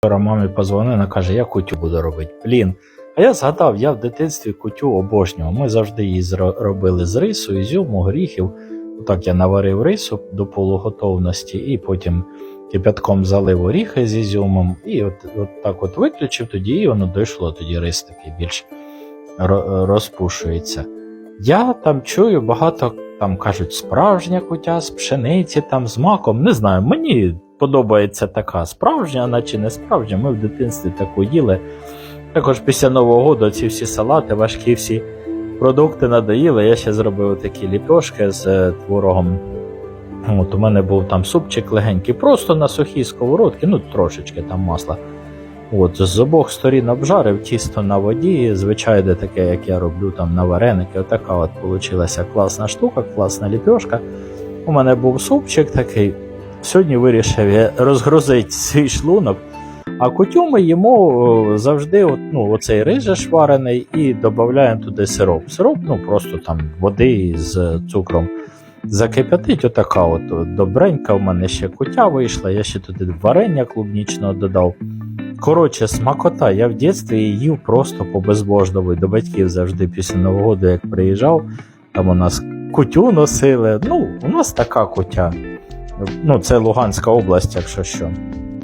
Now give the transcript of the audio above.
Вчора мамі позвонив, вона каже, я кутю буду робити. Блін. А я згадав, я в дитинстві кутю обожнював. Ми завжди її робили з рису, ізюму, горіхів. Отак я наварив рису до полуготовності і потім кипятком залив оріхи з ізюмом, і от, от так от виключив тоді, і воно дійшло, тоді рис такий більш розпушується. Я там чую багато, там кажуть, справжня кутя з пшениці, там з маком. Не знаю, мені подобається така справжня, чи не справжня. Ми в дитинстві таку їли. Також після Нового року ці всі салати, важкі всі продукти надоїли. Я ще зробив такі ліпешки з е, творогом. От у мене був там супчик легенький, просто на сухій сковородці, ну трошечки там масла. От, з обох сторін обжарив тісто на воді, звичайне таке, як я роблю там на вареники. Отака от получилася класна штука, класна ліпешка. У мене був супчик такий. Сьогодні вирішив розгрузити свій шлунок. А кутю ми їмо завжди от, ну, оцей рижеш варений і додаємо туди сироп. Сироп, ну просто там води з цукром. Закип'ятить отака от добренька. У мене ще кутя вийшла, я ще туди варення клубнічного додав. Коротше, смакота. Я в дитинстві їв просто по безбожному. До батьків завжди після Нового року, як приїжджав, там у нас кутю носили. Ну, у нас така кутя. Ну, це Луганська область, якщо що.